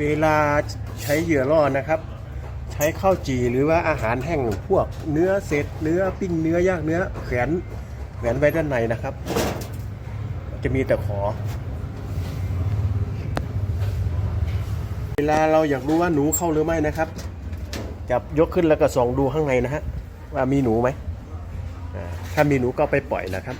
เวลาใช้เหยื่อล่อนะครับ ใช้ข้าวจี่หรือว่าอาหารแห้งพวกเนื้อเศษเนื้อปิ้งเนื้อย่างเนื้อแขวนแขวนไว้ด้านในนะครับ จะมีแต่ขอ เวลาเราอยากรู้ว่าหนูเข้าหรือไม่นะครับ จับยกขึ้นแล้วก็ส่องดูข้างในนะฮะว่ามีหนูไหมถ้ามีหนูก็ไปปล่อยนะครับ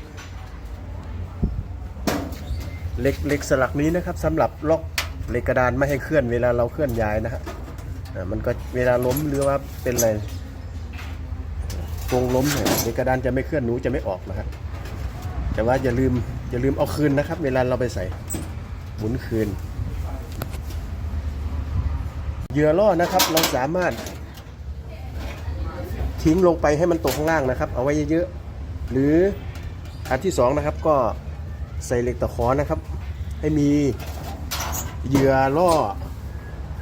เหล็กเหล็กสลักนี้นะครับสำหรับล็อก เหล็กกระดานไม่ให้เคลื่อนเวลาเราเคลื่อนย้ายนะฮะมันก็เวลาล้มหรือว่าเป็นอะไรตรงล้มเนี่ยเหล็กกระดานจะไม่เคลื่อนหนูจะไม่ออกนะครับแต่ว่าอย่าลืมอย่าลืมเอาคืนนะครับ เวลาเราไปใส่หมุนคืนเหยื่อล่อนะครับ เราสามารถทิ้งลงไปให้มันตกข้างล่างนะครับ เอาไว้เยอะๆหรืออันที่สองนะครับก็ใส่เหล็กตะขอนะครับ ให้มี เหยื่อล่อ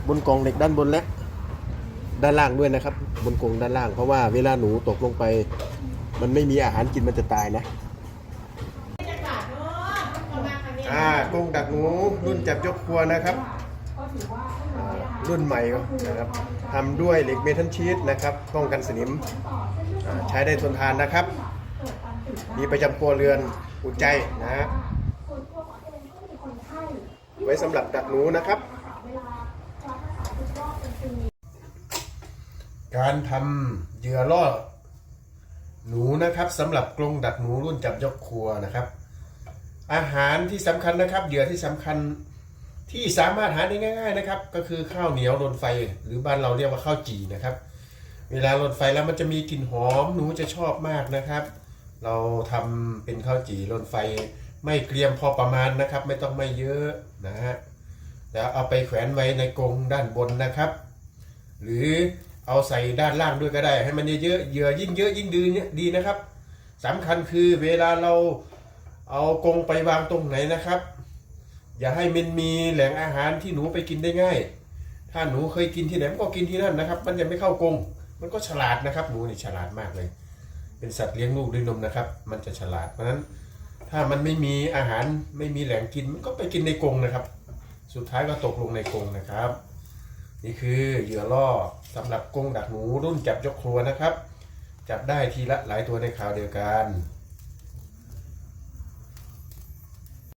บนกองเหล็กด้านบนและด้านล่างด้วยนะครับ บนกรงด้านล่าง เพราะว่าเวลาหนูตกลงไป มันไม่มีอาหารกินมันจะตายนะอ่ากรงดักหนูรุ่นจับยกครัวนะครับอ่ารุ่นใหม่นะครับทำด้วยเหล็กเมทัลชีตนะครับป้องกันสนิมอ่าใช้ได้ทนทานนะครับ มีประจำครัวเรือนอุ่นใจนะฮะ ไว้สำหรับดักหนูนะครับ การทำเหยื่อล่อหนูนะครับสำหรับกรงดักหนูรุ่นจับยกครัวนะครับ อาหารที่สำคัญนะครับเหยื่อที่สำคัญที่สามารถหาได้ง่าย ๆนะครับ ก็คือข้าวเหนียวรนไฟ หรือบ้านเราเรียกว่าข้าวจี่นะครับ เวลารนไฟแล้วมันจะมีกลิ่นหอมหนูจะชอบมากนะครับ เราทำเป็นข้าวจี่รนไฟ ไม่เกรียมพอประมาณนะครับ ไม่ต้องไม่เยอะนะฮะแล้วเอาไปแขวนไว้ในกรงด้านบนนะครับ หรือเอาใส่ด้านล่างด้วยก็ได้ ให้มันเยอะๆเหยื่อยิ่งเยอะยิ่งดีเนี่ยดีนะครับสำคัญคือเวลาเราเอากรงไปวางตรงไหนนะครับ อย่าให้มันมีแหล่งอาหารที่หนูไปกินได้ง่าย ถ้าหนูเคยกินที่ไหนมันก็กินที่นั่นนะครับ มันจะไม่เข้ากรงมันก็ฉลาดนะครับหนูนี่ฉลาดมากเลย เป็นสัตว์เลี้ยงลูกด้วยนมนะครับ มันจะฉลาดเพราะฉะนั้น ถ้ามันไม่มีอาหารไม่มีแหล่งกินมันก็ไปกินในกรงนะครับ สุดท้ายก็ตกลงในกรงนะครับ นี่คือเหยื่อล่อสำหรับกรงดักหนูรุ่นจับยกครัวนะครับ จับได้ทีละหลายตัวในคราวเดียวกัน